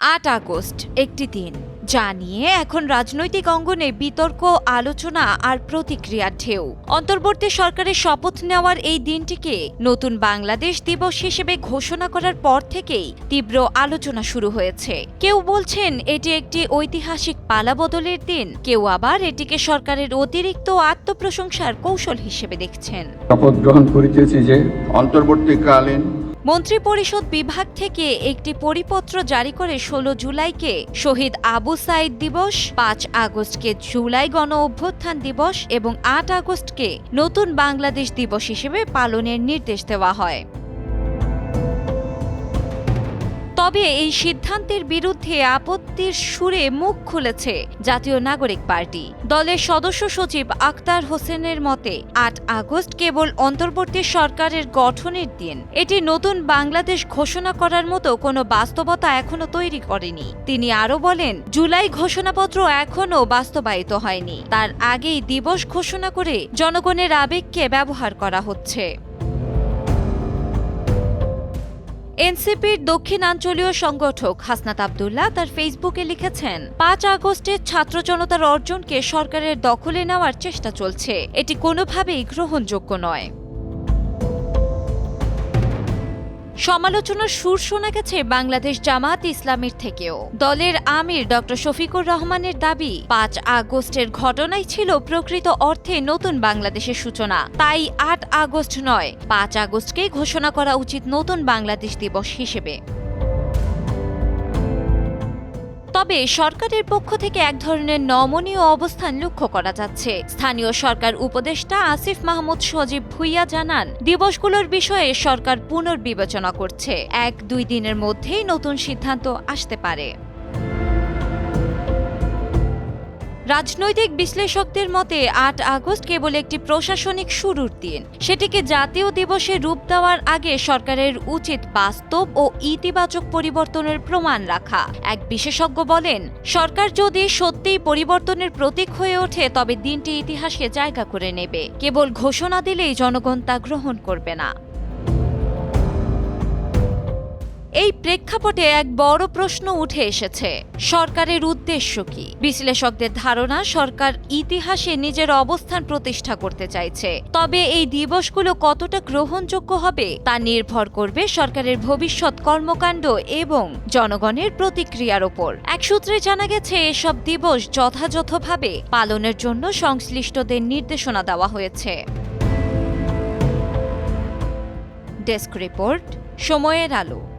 আট আগস্ট, একটি দিন, যা নিয়ে এখন রাজনৈতিক অঙ্গনে বিতর্ক, আলোচনা আর প্রতিক্রিয়ার ঢেউ। অন্তর্বর্তী সরকারের শপথ নেওয়ার এই দিনটিকে নতুন বাংলাদেশ দিবস হিসেবে ঘোষণা করার পর থেকেই তীব্র আলোচনা শুরু হয়েছে। কেউ বলছেন, এটি একটি ঐতিহাসিক পালা বদলের দিন, কেউ আবার এটিকে সরকারের অতিরিক্ত আত্মপ্রশংসার কৌশল হিসেবে দেখছেন। শপথ গ্রহণ করিতেছি যে, অন্তর্বর্তীকালীন মন্ত্রিপরিষদ বিভাগ থেকে একটি পরিপত্র জারি করে ষোলো জুলাইকে শহীদ আবু সাইদ দিবস, পাঁচ আগস্টকে জুলাই গণ অভ্যুত্থান দিবস এবং আট আগস্টকে নতুন বাংলাদেশ দিবস হিসেবে পালনের নির্দেশ দেওয়া হয়। তবে এই সিদ্ধান্তের বিরুদ্ধে আপত্তির সুরে মুখ খুলেছে জাতীয় নাগরিক পার্টি। দলের সদস্য সচিব আক্তার হোসেনের মতে, আট আগস্ট কেবল অন্তর্বর্তী সরকারের গঠনের দিন। এটি নতুন বাংলাদেশ ঘোষণা করার মতো কোনো বাস্তবতা এখনও তৈরি করেনি। তিনি আরও বলেন, জুলাই ঘোষণাপত্র এখনও বাস্তবায়িত হয়নি। তার আগেই দিবস ঘোষণা করে জনগণের আবেগকে ব্যবহার করা হচ্ছে। এনসিপির দক্ষিণাঞ্চলীয় সংগঠক হাসনাত আবদুল্লাহ তার ফেসবুকে লিখেছেন, পাঁচ আগস্টের ছাত্র জনতার অর্জনকে সরকারের দখলে নেওয়ার চেষ্টা চলছে। এটি কোনোভাবেই গ্রহণযোগ্য নয়। সমালোচনার সুর শোনা গেছে বাংলাদেশ জামাত ইসলামের থেকেও। দলের আমির ডক্টর শফিকুর রহমানের দাবি, পাঁচ আগস্টের ঘটনাই ছিল প্রকৃত অর্থে নতুন বাংলাদেশের সূচনা। তাই আট আগস্ট নয়, পাঁচ আগস্টকে ঘোষণা করা উচিত নতুন বাংলাদেশ দিবস হিসেবে। তবে সরকারের পক্ষ থেকে এক ধরনের নমনীয় অবস্থান লক্ষ্য করা যাচ্ছে। স্থানীয় সরকার উপদেষ্টা আসিফ মাহমুদ সজীব ভুইয়া জানান, দিবসগুলোর বিষয়ে সরকার পুনর্বিবেচনা করছে। এক দুই দিনের মধ্যেই নতুন সিদ্ধান্ত আসতে পারে। রাজনৈতিক বিশ্লেষকদের মতে, আট আগস্ট কেবল একটি প্রশাসনিক শুরুর দিন। সেটিকে জাতীয় দিবসে রূপ দেওয়ার আগে সরকারের উচিত বাস্তব ও ইতিবাচক পরিবর্তনের প্রমাণ রাখা। এক বিশেষজ্ঞ বলেন, সরকার যদি সত্যিই পরিবর্তনের প্রতীক হয়ে ওঠে, তবে দিনটি ইতিহাসে জায়গা করে নেবে। কেবল ঘোষণা দিলেই জনগণ তা গ্রহণ করবে না। এই প্রেক্ষাপটে এক বড় প্রশ্ন উঠে এসেছে। সরকারের উদ্দেশ্য কি? বিশ্লেষকদের ধারণা, সরকার ইতিহাসে নিজের অবস্থান প্রতিষ্ঠা করতে চাইছে। তবে এই দিবসগুলো কতটা গ্রহণযোগ্য হবে, তা নির্ভর করবে সরকারের ভবিষ্যৎ কর্মকাণ্ড এবং জনগণের প্রতিক্রিয়ার ওপর। এক সূত্রে জানা গেছে, এসব দিবস যথাযথভাবে পালনের জন্য সংশ্লিষ্টদের নির্দেশনা দেওয়া হয়েছে। ডেস্ক রিপোর্ট, সময়ের আলো।